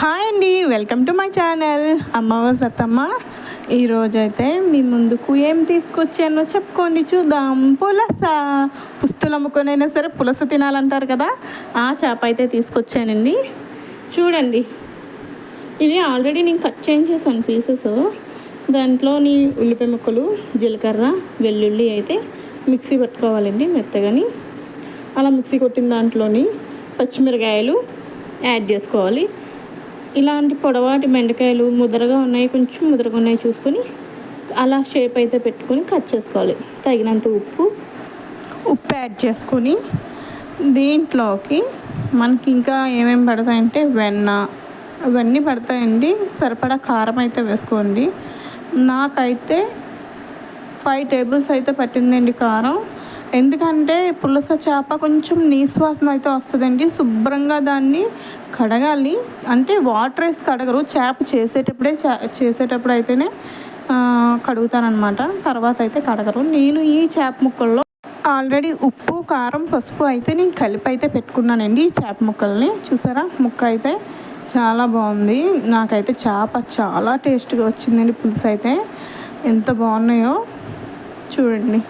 Hi అండి welcome to my channel. అమ్మవ సత్తమ్మ ఈరోజైతే మీ ముందుకు ఏం తీసుకొచ్చానో చెప్పుకోండి చూద్దాం. పులస. పుస్తులు అమ్ముకొనైనా సరే పులస తినాలంటారు కదా ఆ చేప అయితే తీసుకొచ్చానండి. చూడండి ఇది ఆల్రెడీ నేను కట్ చేయించేసాను పీసెస్ దాంట్లోని ఉల్లిపాయ ముక్కలు జీలకర్ర వెల్లుల్లి అయితే మిక్సీ పట్టుకోవాలండి మెత్తగాని. అలా మిక్సీ కొట్టిన దాంట్లోని పచ్చిమిరకాయలు యాడ్ చేసుకోవాలి. ఇలాంటి పొడవాటి బెండకాయలు ముదరగా ఉన్నాయి కొంచెం ముదరగా ఉన్నాయి చూసుకొని అలా షేప్ అయితే పెట్టుకొని కట్ చేసుకోవాలి. తగినంత ఉప్పు. ఉప్పు యాడ్ చేసుకొని దీంట్లోకి మనకి ఇంకా ఏమేమి పడతాయంటే వెన్న. అవన్నీ పడతాయండి. సరిపడా కారం అయితే వేసుకోండి. నాకైతే ఫైవ్ టేబుల్స్ అయితే పట్టిందండి కారం. ఎందుకంటే పులస చేప కొంచెం నీశ్వాసన అయితే వస్తుందండి. శుభ్రంగా దాన్ని కడగాలి. అంటే వాటర్ వేసి కడగరు. చేప చేసేటప్పుడే చే- చేసేటప్పుడు అయితేనే ఆ, కడుగుతానమాట తర్వాత అయితే కడగరు. నేను ఈ చేప ముక్కల్లో ఆల్రెడీ ఉప్పు కారం పసుపు అయితే నేను కలిపి అయితే పెట్టుకున్నానండి ఈ చేప ముక్కల్ని. చూసారా? ముక్క అయితే చాలా బాగుంది. నాకైతే చేప చాలా టేస్ట్గా వచ్చిందండి పులుసు అయితే. ఎంత బాగున్నాయో చూడండి.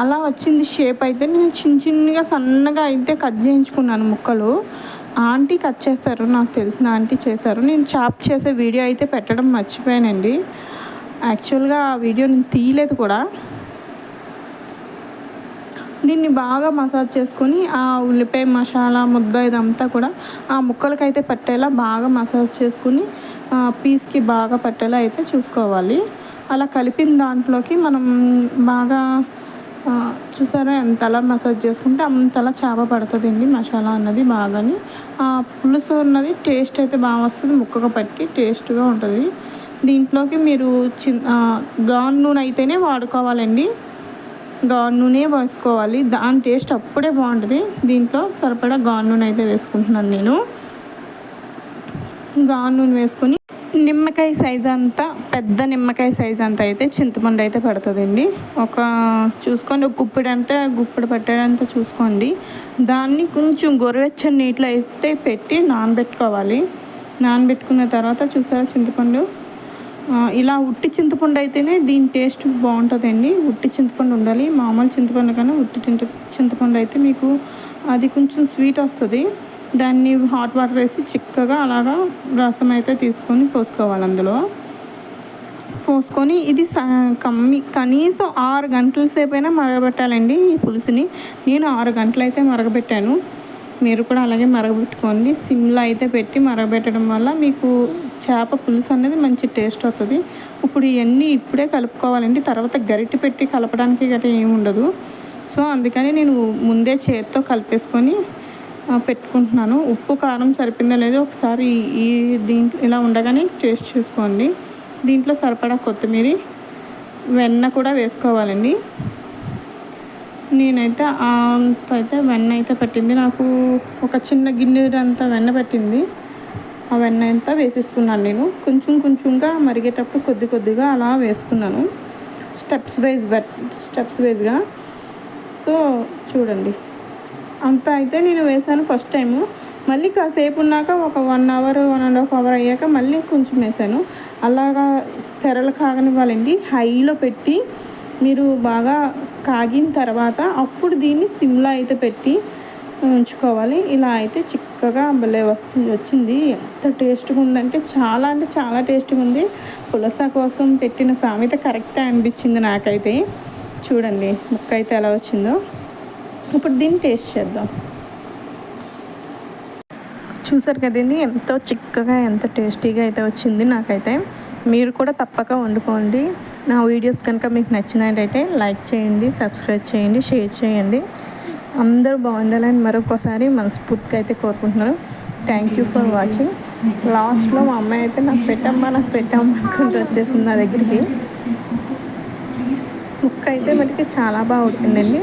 అలా వచ్చింది షేప్ అయితే నేను చిన్న చిన్నగా సన్నగా అయితే కట్ చేయించుకున్నాను ముక్కలు. ఆంటీ కట్ చేస్తారు నాకు తెలిసిన ఆంటీ చేశారు. నేను చాప్ చేసే వీడియో అయితే పెట్టడం మర్చిపోయానండి. యాక్చువల్గా ఆ వీడియో నేను తీయలేదు కూడా. దీన్ని బాగా మసాజ్ చేసుకొని ఆ ఉల్లిపాయ మసాలా ముద్ద ఇదంతా కూడా ఆ ముక్కలకైతే పట్టేలా బాగా మసాజ్ చేసుకుని పీస్కి బాగా పట్టేలా అయితే చూసుకోవాలి. అలా కలిపిన దాంట్లోకి మనం బాగా చూసారా ఎంతలా మసాజ్ చేసుకుంటే అంతలా చేప పడుతుందండి మసాలా అన్నది బాగాని. ఆ పులుసు ఉన్నది టేస్ట్ అయితే బాగా వస్తుంది ముక్కగా పట్టి టేస్ట్గా ఉంటుంది. దీంట్లోకి మీరు చిన్న గాన్ నూనె అయితేనే వాడుకోవాలండి. గాన్ నూనె వేసుకోవాలి దాని టేస్ట్ అప్పుడే బాగుంటుంది. దీంట్లో సరిపడా గాన్ నూనె అయితే వేసుకుంటున్నాను నేను. గాన్ నూనె వేసుకొని నిమ్మకాయ సైజ్ అంతా పెద్ద నిమ్మకాయ సైజ్ అంతా అయితే చింతపండు అయితే పడుతుందండి. ఒక చూసుకోండి ఒక గుప్పిడి అంటే గుప్పిడి పట్టేదంత చూసుకోండి. దాన్ని కొంచెం గొరవెచ్చని నీటిలో అయితే పెట్టి నానబెట్టుకోవాలి. నానబెట్టుకున్న తర్వాత చూసారా చింతపండు? ఇలా ఉట్టి చింతపండు అయితేనే దీని టేస్ట్ బాగుంటుందండి. ఉట్టి చింతపండు ఉండాలి. మామూలు చింతపండు కన్నా ఉట్టి చింత చింతపండు అయితే మీకు అది కొంచెం స్వీట్ వస్తుంది. దాన్ని హాట్ వాటర్ వేసి చిక్కగా అలాగా రసం అయితే తీసుకొని పోసుకోవాలి అందులో. పోసుకొని ఇది కమ్మి కనీసం ఆరు గంటల సేపైనా మరగబెట్టాలండి ఈ పులుసుని. నేను ఆరు గంటలు అయితే మరగబెట్టాను. మీరు కూడా అలాగే మరగబెట్టుకోండి. సిమ్లో అయితే పెట్టి మరగబెట్టడం వల్ల మీకు చేప పులుసు అనేది మంచి టేస్ట్ వస్తుంది ఇప్పుడు ఇవన్నీ ఇప్పుడే కలుపుకోవాలండి. తర్వాత గరిటె పెట్టి కలపడానికి గట్రా ఏమి ఉండదు సో అందుకని నేను ముందే చేతితో కలిపేసుకొని పెట్టుకుంటున్నాను. ఉప్పు కారం సరిపోయిందో లేదో ఒకసారి ఈ- దీంట్లో ఇలా ఉండగానే టేస్ట్ చేసుకోండి. దీంట్లో సరిపడా కొత్తిమీర వెన్న కూడా వేసుకోవాలండి. నేనైతే అంత అయితే వెన్న అయితే పట్టింది. నాకు ఒక చిన్న గిన్నె అంతా వెన్న పట్టింది. ఆ వెన్న అంతా వేసేసుకున్నాను నేను. కొంచెం కొంచెంగా మరిగేటప్పుడు కొద్ది కొద్దిగా అలా వేసుకున్నాను. స్టెప్స్ వైజ్ బట్ స్టెప్స్ వైజ్గా. సో చూడండి. అంత అయితే నేను వేసాను ఫస్ట్ టైము. మళ్ళీ కాసేపు ఉన్నాక ఒక one hour one and half hour అయ్యాక మళ్ళీ కొంచెం వేసాను అలాగా తెరలు కాగనివ్వాలండి. హైలో పెట్టి మీరు బాగా కాగిన తర్వాత అప్పుడు దీన్ని సిమ్లో అయితే పెట్టి ఉంచుకోవాలి. ఇలా అయితే చిక్కగా భలే వస్తుంది వచ్చింది. ఎంత టేస్ట్గా ఉందంటే చాలా అంటే చాలా టేస్ట్గా ఉంది. పులస కోసం పెట్టిన సామెత కరెక్టే అనిపించింది నాకైతే. చూడండి ముక్క అయితే ఎలా వచ్చిందో. ఇప్పుడు దీన్ని టేస్ట్ చేద్దాం. చూసారు కదండి ఎంతో చిక్కగా ఎంత టేస్టీగా అయితే వచ్చింది నాకైతే. మీరు కూడా తప్పక వండుకోండి. నా వీడియోస్ కనుక మీకు నచ్చినట్టయితే లైక్ చేయండి సబ్స్క్రైబ్ చేయండి షేర్ చేయండి. అందరూ బాగుండాలని మరొకసారి మనస్ఫూర్తిగా అయితే కోరుకుంటున్నాను. థ్యాంక్ యూ ఫర్ వాచింగ్ లాస్ట్లో మా అమ్మాయి అయితే నాకు పెట్టమ్మా నాకు పెట్టమ్మా అనుకుంటూ వచ్చేసింది నా దగ్గరికి. ముక్క అయితే మనకి చాలా బాగా ఉడికిందండి.